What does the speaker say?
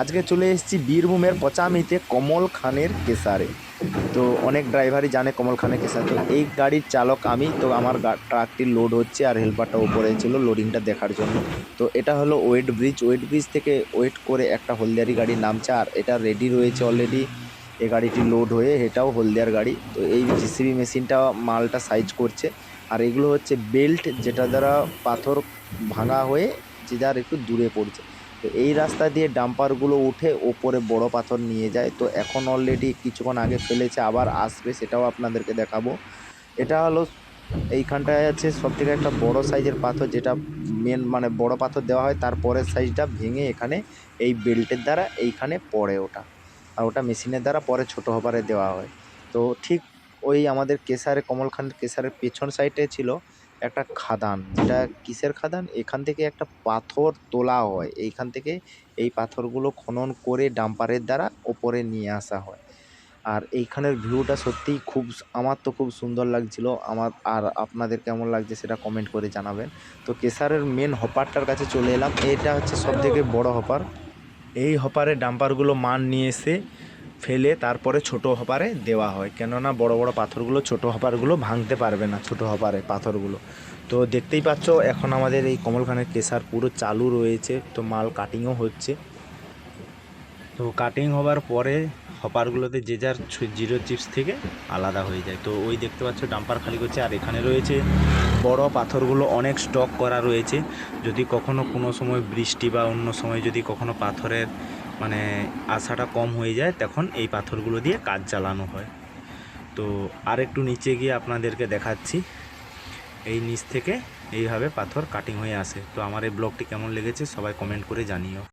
আজকে চলে এসেছি বীরভূমের পচামিতে কমল খানের কেসারে। তো অনেক ড্রাইভারই জানে কমল খানের কেসার। তো এই গাড়ির চালক আমি, তো আমার ট্রাকটি লোড হচ্ছে আর হেল্পারটা উপরে ছিল লোডিংটা দেখার জন্য। তো এটা হলো ওয়েট ব্রিজ। ওয়েট ব্রিজ থেকে ওয়েট করে একটা হলদিয়ারি গাড়ি নামছে আর এটা রেডি রয়েছে অলরেডি এই গাড়িটি লোড হয়ে এটাও হলদিয়ার গাড়ি। তো এই জিসিবি মেশিনটা মালটা সাইজ করছে। আর এগুলো হচ্ছে বেল্ট যেটা দ্বারা পাথর ভাঙা হয়ে যে যার একটু দূরে পড়ছে। তো এই রাস্তা দিয়ে ডাম্পারগুলো উঠে ওপরে বড় পাথর নিয়ে যায়। তো এখন অলরেডি কিছুক্ষণ আগে ফেলেছে, আবার আসবে সেটাও আপনাদেরকে দেখাবো। এটা হলো এইখানটায় আছে সব থেকে একটা বড় সাইজের পাথর, যেটা মেন মানে বড় পাথর দেওয়া হয়। তারপরের সাইজটা ভেঙে এখানে এই বেল্টের দ্বারা এইখানে পড়ে ওটা। আর ওটা মেশিনের দ্বারা পরে ছোটো হবারে দেওয়া হয়। তো ঠিক ওই আমাদের কেসারে কমল খানের কেসারের পেছন সাইডে ছিল। একটা খাদান, যেটা কিসের খাদান? এখান থেকে একটা পাথর তোলা হয়। এইখান থেকে এই পাথরগুলো খনন করে ডাম্পারের দ্বারা ওপরে নিয়ে আসা হয়। আর এইখানের ভিউটা সত্যিই খুব আমার তো খুব সুন্দর লাগছিল। আমার, আর আপনাদের কেমন লাগছে সেটা কমেন্ট করে জানাবেন। তো কেসারের মেন হপারটার কাছে চলে এলাম। এটা হচ্ছে সব থেকে বড় হপার এই হপারে ডাম্পারগুলো মান নিয়ে এসে ফেলে তারপরে ছোট হপারে দেওয়া হয়। কেননা বড় বড় পাথরগুলো, ছোট হপারগুলো ভাঙতে পারবে না ছোট হপারে পাথরগুলো। তো দেখতেই পাচ্ছ, এখন আমাদের এই কমলখানের কেসার পুরো চালু রয়েছে, তো মাল কাটিংও হচ্ছে। তো কাটিং হবার পরে হপারগুলোতে যে যার জিরো চিপস থেকে আলাদা হয়ে যায়। তো ওই দেখতে পাচ্ছ, ডাম্পার খালি করছে, আর এখানে রয়েছে বড় পাথরগুলো, অনেক স্টক করা রয়েছে। যদি কখনো কোনো সময় বৃষ্টি বা অন্য সময় যদি কখনো পাথরের মানে আশাটা কম হয়ে যায়, তখন এই পাথরগুলো দিয়ে কাজ চালানো হয়। তো আর একটু নিচে গিয়ে আপনাদেরকে দেখাচ্ছি। এই নিচ থেকে এইভাবে পাথর কাটিং হয়ে আসে। তো আমার এই ব্লগটি কেমন লেগেছে সবাই কমেন্ট করে জানিও।